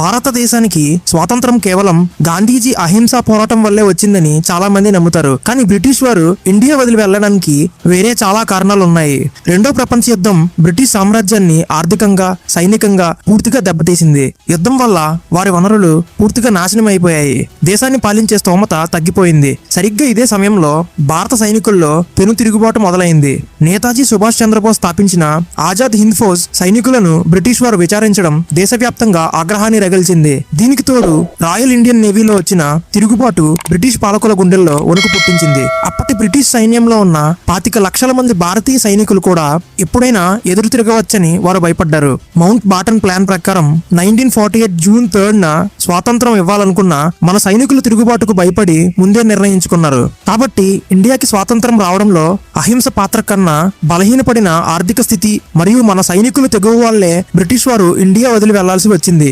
భారతదేశానికి స్వాతంత్రం కేవలం గాంధీజీ అహింసా పోరాటం వల్లే వచ్చిందని చాలా మంది నమ్ముతారు. కానీ బ్రిటిష్ వారు ఇండియా వదిలి వెళ్ళడానికి వేరే చాలా కారణాలు ఉన్నాయి రెండో ప్రపంచ యుద్ధం బ్రిటిష్ సామ్రాజ్యాన్ని ఆర్థికంగా సైనికంగా పూర్తిగా దెబ్బతీసింది. యుద్ధం వల్ల వారి వనరులు పూర్తిగా నాశనం అయిపోయాయి. దేశాన్ని పాలించే స్తోమత తగ్గిపోయింది. సరిగ్గా ఇదే సమయంలో భారత సైనికుల్లో పెను తిరుగుబాటు మొదలైంది. నేతాజీ సుభాష్ చంద్రబోస్ స్థాపించిన ఆజాద్ హింద్ ఫోజ్ సైనికులను బ్రిటిష్ వారు విచారించడం దేశవ్యాప్తంగా ఆగ్రహాన్ని రగిల్చింది. దీనికి తోడు రాయల్ ఇండియన్ నేవీలో వచ్చిన తిరుగుబాటు బ్రిటిష్ పాలకుల గుండెల్లో వణుకు పుట్టించింది. అప్పటి బ్రిటిష్ సైన్యంలో ఉన్న పాతిక లక్షల మంది భారతీయ సైనికులు కూడా ఎప్పుడైనా ఎదురు తిరగవచ్చని వారు భయపడ్డారు. మౌంట్ బాటన్ ప్లాన్ ప్రకారం nineteen forty eight June third న స్వాతంత్రం ఇవ్వాలనుకున్న మన సైనికులు తిరుగుబాటుకు భయపడి ముందే నిర్ణయించుకున్నారు. కాబట్టి ఇండియాకి స్వాతంత్రం రావడంలో అహింస పాత్ర కన్నా బలహీనపడిన ఆర్థిక స్థితి మరియు మన సైనికులు తెగువ వాళ్ళే బ్రిటిష్ వారు ఇండియా వదిలి వెళ్ళాల్సి వచ్చింది.